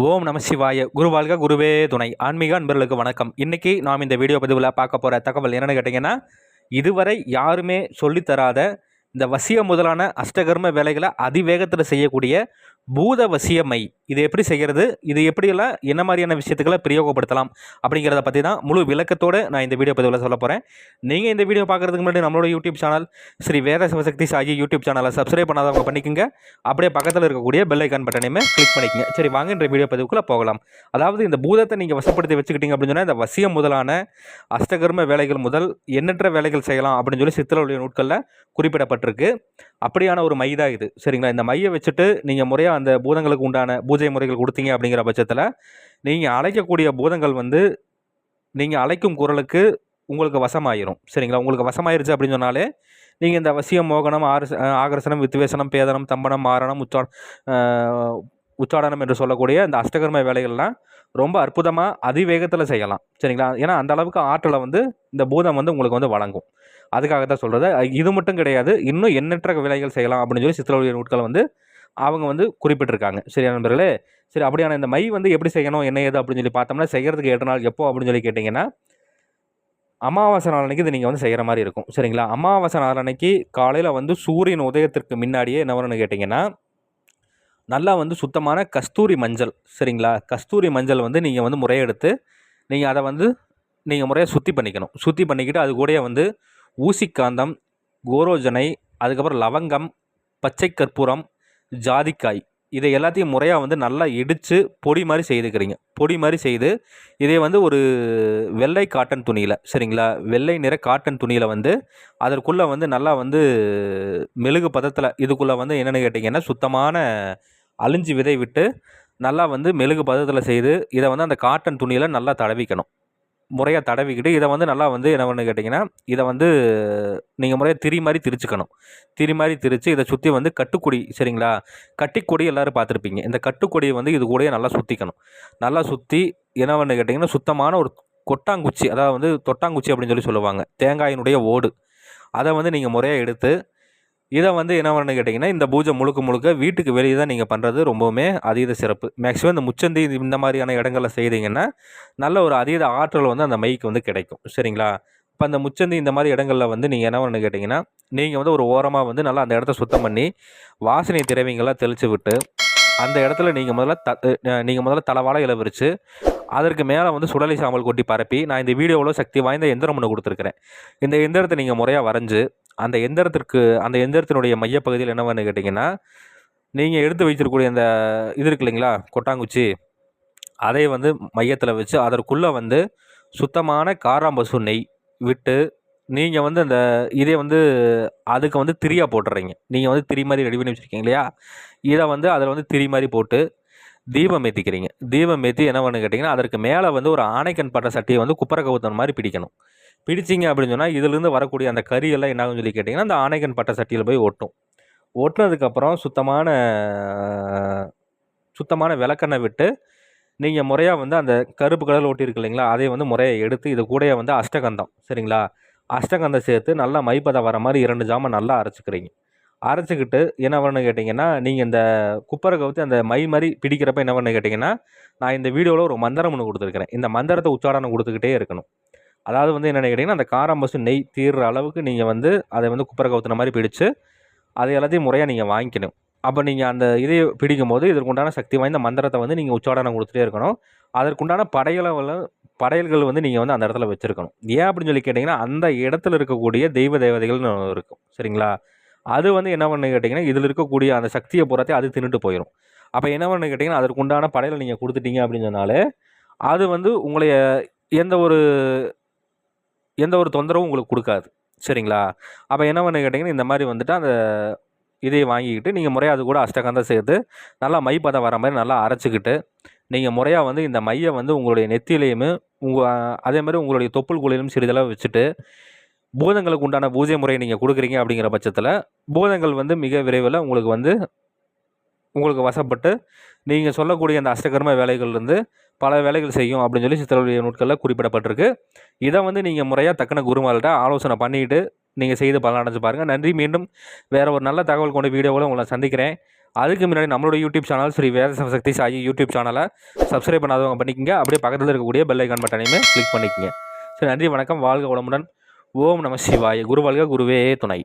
ஓம் நம சிவாய. குருவாழ்க குருவே துணை. ஆன்மீக அன்பர்களுக்கு வணக்கம். இன்றைக்கி நாம் இந்த வீடியோ பதிவில் பார்க்க போகிற தகவல் என்னென்னு கேட்டிங்கன்னா இதுவரை யாருமே சொல்லித்தராத இந்த வசிய முதலான அஷ்டகர்ம வேலைகளை அதிவேகத்தில் செய்யக்கூடிய பூத வசியமை. இது எப்படி செய்கிறது இது எப்படியெல்லாம் என்ன மாதிரியான விஷயத்துக்களை பிரயோகப்படுத்தலாம் அப்படிங்கிறத பற்றி தான் முழு விளக்கத்தோடு நான் இந்த வீடியோ பதிவில் சொல்ல போகிறேன் நீங்கள் இந்த வீடியோ பார்க்குறதுக்கு முன்னாடி நம்மளோட YouTube channel Sri Veda Sivasakthi Saki YouTube சேனலை சப்ஸ்கிரைப் பண்ணாதவங்க பண்ணிக்கோங்க. அப்படியே பக்கத்தில் இருக்கக்கூடிய பெல் ஐக்கான் பட்டனையுமே கிளிக் பண்ணிக்கங்க. சரி வாங்க இந்த வீடியோ பதிவுக்குள்ளே போகலாம். அதாவது இந்த பூதத்தை நீங்கள் வசப்படுத்தி வச்சுக்கிட்டீங்க அப்படின்னு சொன்னால் இந்த வசியம் முதலான அஷ்டகர்ம வேலைகள் முதல் எண்ணற்ற வேலைகள் செய்யலாம் அப்படின்னு சொல்லி சித்திரவுடைய நூட்களில் குறிப்பிடப்பட்டிருக்கு அப்படியான ஒரு மை தான் இது. சரிங்களா? இந்த மையை வச்சுட்டு நீங்கள் முறையாக அந்த பூதங்களுக்கு உண்டான பூஜை முறைகள் கொடுத்தீங்க அப்படிங்கிற பட்சத்தில் நீங்கள் அழைக்கக்கூடிய பூதங்கள் வந்து நீங்கள் அழைக்கும் குரலுக்கு உங்களுக்கு வசமாயிரும். சரிங்களா? உங்களுக்கு வசமாயிருச்சு அப்படின்னு சொன்னாலே நீங்கள் இந்த வசியம் மோகனம் ஆரச ஆகரசனம் வித்வேசனம் பேதனம் தம்பனம் மாரணம் உச்சா உச்சாடனம் என்று சொல்லக்கூடிய இந்த அஷ்டகர்ம வேலைகள்லாம் ரொம்ப அற்புதமாக அதிவேகத்தில் செய்யலாம். சரிங்களா? ஏன்னா அந்த அளவுக்கு ஆற்றலை வந்து இந்த பூதம் வந்து உங்களுக்கு வந்து வழங்கும். அதுக்காக தான் சொல்கிறது இது மட்டும் கிடையாது. இன்னும் எண்ணற்ற வேலைகள் செய்யலாம் அப்படின்னு சொல்லி சித்திரவழிய நூட்கள் வந்து அவங்க வந்து குறிப்பிட்டிருக்காங்க. சரியா நண்பர்களே? சரி அப்படியான இந்த மை வந்து எப்படி செய்யணும்? என்ன ஏது அப்படின்னு சொல்லி பார்த்தோம்னா செய்கிறதுக்கு ஏற்ற நாள் எப்போ அப்படின்னு சொல்லி கேட்டிங்கன்னா அமாவாசை நாள் அன்னைக்கு இது நீங்கள் வந்து செய்கிற மாதிரி இருக்கும். சரிங்களா? அமாவாசை நாள் அன்னைக்கு காலையில் வந்து சூரியன் உதயத்திற்கு முன்னாடியே என்ன வரும்னு கேட்டிங்கன்னா நல்லா வந்து சுத்தமான கஸ்தூரி மஞ்சள். சரிங்களா? கஸ்தூரி மஞ்சள் வந்து நீங்கள் வந்து முறையெடுத்து நீங்கள் அதை வந்து நீங்கள் முறையாக சுத்தி பண்ணிக்கணும். சுத்தி பண்ணிக்கிட்டு அது கூடயே வந்து ஊசிக்காந்தம் கோரோஜனை அதுக்கப்புறம் லவங்கம் பச்சை கற்பூரம் ஜாதிக்காய். இதை எல்லாத்தையும் முறையாக வந்து நல்லா இடித்து பொடி மாதிரி செய்துக்கிறீங்க. பொடி மாதிரி செய்து இதை வந்து ஒரு வெள்ளை காட்டன் துணியில் சரிங்களா? வெள்ளை நிற காட்டன் துணியில் வந்து அதற்குள்ளே வந்து நல்லா வந்து மெழுகு பதத்தில் இதுக்குள்ளே வந்து என்னென்னு கேட்டிங்கன்னா சுத்தமான அழிஞ்சி விதை விட்டு நல்லா வந்து மெழுகு பதத்தில் செய்து இதை வந்து அந்த காட்டன் துணியில் நல்லா தடவிக்கணும். முறையாக தடவிக்கிட்டு இதை வந்து நல்லா வந்து என்ன பண்ணு கேட்டிங்கன்னா இதை வந்து நீங்கள் முறையாக திரி மாதிரி திரிச்சுக்கணும். திரி மாதிரி திரித்து இதை சுற்றி வந்து கட்டுக்குடி சரிங்களா? கட்டிக்கொடி எல்லோரும் பார்த்துருப்பீங்க. இந்த கட்டுக்கொடியை வந்து இது கூடயே நல்லா சுற்றிக்கணும் நல்லா சுற்றி என்ன பண்ணு கேட்டிங்கன்னா சுத்தமான ஒரு கொட்டாங்குச்சி அதாவது வந்து தொட்டாங்குச்சி அப்படின்னு சொல்லி சொல்லுவாங்க. தேங்காயினுடைய ஓடு. அதை வந்து நீங்கள் முறையாக எடுத்து இதை வந்து என்ன பண்ணு கேட்டிங்கன்னா இந்த பூஜை முழுக்க முழுக்க வீட்டுக்கு வெளியே தான் நீங்கள் பண்ணுறது ரொம்பவுமே அதீத சிறப்பு. மேக்ஸிமம் இந்த முச்சந்தி இந்த மாதிரியான இடங்களில் செய்தீங்கன்னா நல்ல ஒரு அதீத ஆற்றல் வந்து அந்த மைக்கு வந்து கிடைக்கும். சரிங்களா? இப்போ அந்த முச்சந்தி இந்த மாதிரி இடங்களில் வந்து நீங்கள் என்ன பண்ணு கேட்டிங்கன்னா நீங்கள் வந்து ஒரு ஓரமாக வந்து நல்லா அந்த இடத்த சுத்தம் பண்ணி வாசனை திரவியங்கள்லாம் தெளித்து விட்டு அந்த இடத்துல நீங்கள் முதல்ல த நீங்கள் முதல்ல தலைவாழை இலை அதற்கு மேலே வந்து சுடலை சாம்பல் கொட்டி பரப்பி நான் இந்த வீடியோவில் சக்தி வாய்ந்த எந்திரம் ஒன்று கொடுத்துருக்குறேன். இந்த எந்திரத்தை நீங்கள் முறையாக வரைஞ்சு அந்த எந்திரத்திற்கு அந்த எந்திரத்தினுடைய மையப்பகுதியில் என்னவென்னு கேட்டிங்கன்னா நீங்கள் எடுத்து வைத்திருக்கக்கூடிய அந்த இது இருக்கு இல்லைங்களா கொட்டாங்குச்சி அதை வந்து மையத்தில் வச்சு அதற்குள்ளே வந்து சுத்தமான காராம்பசு நெய் விட்டு நீங்கள் வந்து அந்த இதே வந்து அதுக்கு வந்து திரியாக போட்டுறீங்க. நீங்கள் வந்து திரி மாதிரி ரெடி பண்ணி வச்சுருக்கீங்க இல்லையா? இதை வந்து அதில் வந்து திரி மாதிரி போட்டு தீபம் ஏற்றிக்கிறீங்க தீபம் ஏற்றி என்ன பண்ணு கேட்டிங்கன்னா அதற்கு மேலே வந்து ஒரு ஆணைக்கண் பட்ட சட்டியை வந்து குப்பரை கவுத்தன மாதிரி பிடிக்கணும். பிடிச்சிங்க அப்படின்னு சொன்னால் இதுலேருந்து வரக்கூடிய அந்த கறியெல்லாம் என்னாகும் சொல்லி கேட்டிங்கன்னா அந்த ஆனைகன் பட்ட சட்டியில் போய் ஒட்டும். ஒட்டினதுக்கப்புறம் சுத்தமான சுத்தமான விளக்கெண்ணெய் விட்டு நீங்கள் முறையாக வந்து அந்த கருப்பு கலரில் ஒட்டியிருக்கு இல்லைங்களா அதை வந்து முறையை எடுத்து இது கூடயே வந்து அஷ்டகந்தம் சரிங்களா? அஷ்டகந்தம் சேர்த்து நல்லா மைப்பதம் வர மாதிரி இரண்டு ஜாமான் நல்லா அரைச்சிக்கிறீங்க. அரைச்சிக்கிட்டு என்ன பண்ணணும் கேட்டிங்கன்னா நீங்கள் இந்த குப்பரை கவுத்து அந்த மை மாதிரி பிடிக்கிறப்ப என்ன பண்ணு கேட்டிங்கன்னா நான் இந்த வீடியோவில் ஒரு மந்திரம் ஒன்று கொடுத்துருக்கிறேன். இந்த மந்திரத்தை உச்சாரணம் கொடுத்துக்கிட்டே இருக்கணும். அதாவது வந்து என்ன கேட்டிங்கன்னா அந்த காரம் காராம்பசு நெய் தீர்ற அளவுக்கு நீங்கள் வந்து அதை வந்து குப்பரை கவுத்துன மாதிரி பிடிச்சு அதை எல்லாத்தையும் முறையாக நீங்கள் வாங்கிக்கணும். அப்போ நீங்கள் அந்த இதை பிடிக்கும் போது இதற்குண்டான சக்தி வாய்ந்த மந்திரத்தை வந்து நீங்கள் உச்சாரணம் கொடுத்துட்டே இருக்கணும். அதற்குண்டான படைகளை படையல்கள் வந்து நீங்கள் வந்து அந்த இடத்துல வச்சுருக்கணும். ஏன் அப்படின்னு சொல்லி கேட்டிங்கன்னா அந்த இடத்துல இருக்கக்கூடிய தெய்வ தேவதைகள்னு இருக்கும். சரிங்களா? அது வந்து என்ன பண்ணு கேட்டிங்கன்னா இதில் இருக்கக்கூடிய அந்த சக்தியை பூராத்தையும் அது தின்னுட்டு போயிடும் அப்போ என்ன பண்ணு கேட்டிங்கன்னா அதற்குண்டான படையலை நீங்கள் கொடுத்துட்டீங்க அப்படின்னு சொன்னாலே அது வந்து உங்களைய எந்த ஒரு எந்த ஒரு தொந்தரவும் உங்களுக்கு கொடுக்காது. சரிங்களா? அப்போ என்ன பண்ணு கேட்டிங்கன்னா இந்த மாதிரி வந்துட்டு அந்த இதை வாங்கிக்கிட்டு நீங்கள் முறையாக அது கூட அஷ்டகந்தம் சேர்த்து நல்லா மை பதம் வர மாதிரி நல்லா அரைச்சிக்கிட்டு நீங்கள் முறையாக வந்து இந்த மையை வந்து உங்களுடைய நெத்திலையுமே உங்கள் அதே மாதிரி உங்களுடைய தொப்புள் குழியிலும் சிறிதளவு வச்சுட்டு பூதங்களுக்கு உண்டான பூஜை முறையை நீங்கள் கொடுக்குறீங்க அப்படிங்கிற பட்சத்தில் பூதங்கள் வந்து மிக விரைவில் உங்களுக்கு வந்து உங்களுக்கு வசப்பட்டு நீங்கள் சொல்லக்கூடிய அந்த அஷ்டகர்ம வேலைகள்லேருந்து பல வேலைகள் செய்யும் அப்படின்னு சொல்லி சித்திரவழிய நூட்களில் குறிப்பிடப்பட்டிருக்கு. இதை வந்து நீங்கள் முறையாக தக்கன குருமால்கிட்ட ஆலோசனை பண்ணிட்டு நீங்கள் செய்து பலனடைஞ்சு பாருங்கள் நன்றி. மீண்டும் வேறு ஒரு நல்ல தகவல் கொண்ட வீடியோவில் உங்களை சந்திக்கிறேன். அதுக்கு முன்னாடி நம்மளோட YouTube channel Shri Veda Shakti Sai YouTube சேனலை சப்ஸ்கிரைப் பண்ணாதவங்க பண்ணிக்கங்க. அப்படியே பக்கத்தில் இருக்கக்கூடிய பெல் ஐக்கான் பட்டனையுமே கிளிக் பண்ணிக்கங்க. சரி நன்றி வணக்கம். வாழ்க உடம்புடன் ஓம் நம சிவாய. குரு வாழ்க குருவே. துணை.